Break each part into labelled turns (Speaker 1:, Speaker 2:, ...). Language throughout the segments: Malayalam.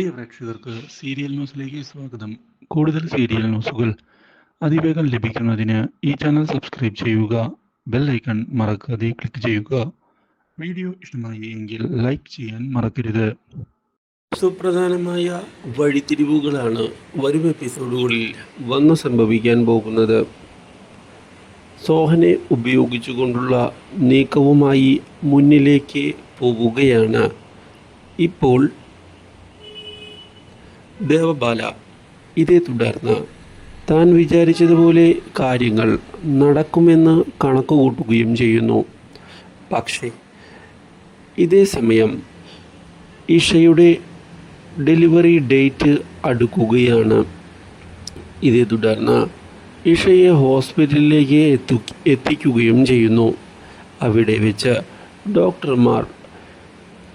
Speaker 1: പ്രിയ പ്രേക്ഷകർക്ക് സീരിയൽ ന്യൂസിലേക്ക് സ്വാഗതം. കൂടുതൽ സീരിയൽ ന്യൂസുകൾ അതിവേഗം ലഭിക്കുന്നതിന് ഈ ചാനൽ സബ്സ്ക്രൈബ് ചെയ്യുക ബെൽ ഐക്കൺ മറക്കാതെ ക്ലിക്ക് ചെയ്യുക. വീഡിയോ ഇഷ്ടമായി എങ്കിൽ ലൈക്ക് ചെയ്യാൻ മറക്കരുത്.
Speaker 2: സുപ്രധാനമായ വഴിത്തിരിവുകളാണ് വരും എപ്പിസോഡുകളിൽ വന്ന് സംഭവിക്കാൻ പോകുന്നത്. സോഹനെ ഉപയോഗിച്ചുകൊണ്ടുള്ള നീക്കവുമായി മുന്നിലേക്ക് പോവുകയാണ് ഇപ്പോൾ ദേവബാല ഇതേ തുടർന്ന് താൻ വിചാരിച്ചതുപോലെ കാര്യങ്ങൾ നടക്കുമെന്ന് കണക്കുകൂട്ടുകയും ചെയ്യുന്നു. പക്ഷേ ഇതേ സമയം ഇഷയുടെ ഡെലിവറി ഡേറ്റ് അടുക്കുകയാണ്. ഇതേ തുടർന്ന് ഇഷയെ ഹോസ്പിറ്റലിലേക്ക് എത്തു എത്തിക്കുകയും ചെയ്യുന്നു. അവിടെ വെച്ച് ഡോക്ടർമാർ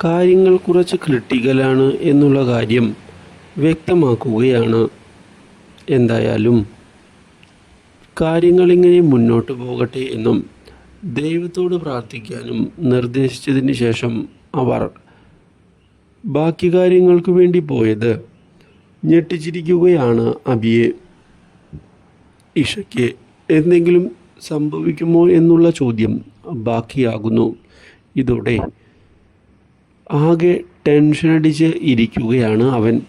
Speaker 2: കാര്യങ്ങൾ കുറച്ച് ക്രിട്ടിക്കലാണ് എന്നുള്ള കാര്യം വ്യക്തമാക്കുകയാണ്. എന്തായാലും കാര്യങ്ങളിങ്ങനെ മുന്നോട്ട് പോകട്ടെ എന്നും ദൈവത്തോട് പ്രാർത്ഥിക്കാനും നിർദ്ദേശിച്ചതിന് ശേഷം അവർ ബാക്കി കാര്യങ്ങൾക്ക് വേണ്ടി പോയത് ഞെട്ടിച്ചിരിക്കുകയാണ് അബിയെ. ഇഷയ്ക്ക് എന്തെങ്കിലും സംഭവിക്കുമോ എന്നുള്ള ചോദ്യം ബാക്കിയാകുന്നു. ഇതോടെ ആകെ ടെൻഷനടിച്ച് ഇരിക്കുകയാണ് അവൻ.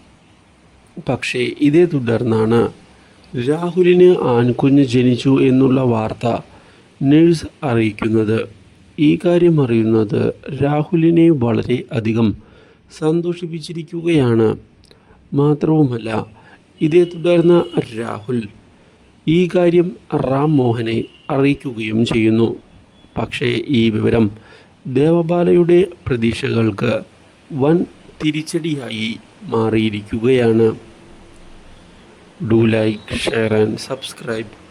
Speaker 2: പക്ഷേ ഇതേ തുടർന്നാണ് രാഹുലിന് ആൺകുഞ്ഞ് ജനിച്ചു എന്നുള്ള വാർത്ത നഴ്സ് അറിയിക്കുന്നത്. ഈ കാര്യം അറിയുന്നത് രാഹുലിനെ വളരെ അധികം സന്തോഷിപ്പിച്ചിരിക്കുകയാണ്. മാത്രവുമല്ല ഇതേ തുടർന്ന് രാഹുൽ ഈ കാര്യം റാം മോഹനെ അറിയിക്കുകയും ചെയ്യുന്നു. പക്ഷേ ഈ വിവരം ദേവബാലയുടെ പ്രതീക്ഷകൾക്ക് വൻ തിരിച്ചടിയായി. മാറിയിരിക്കുകയാണ്. Do like share and subscribe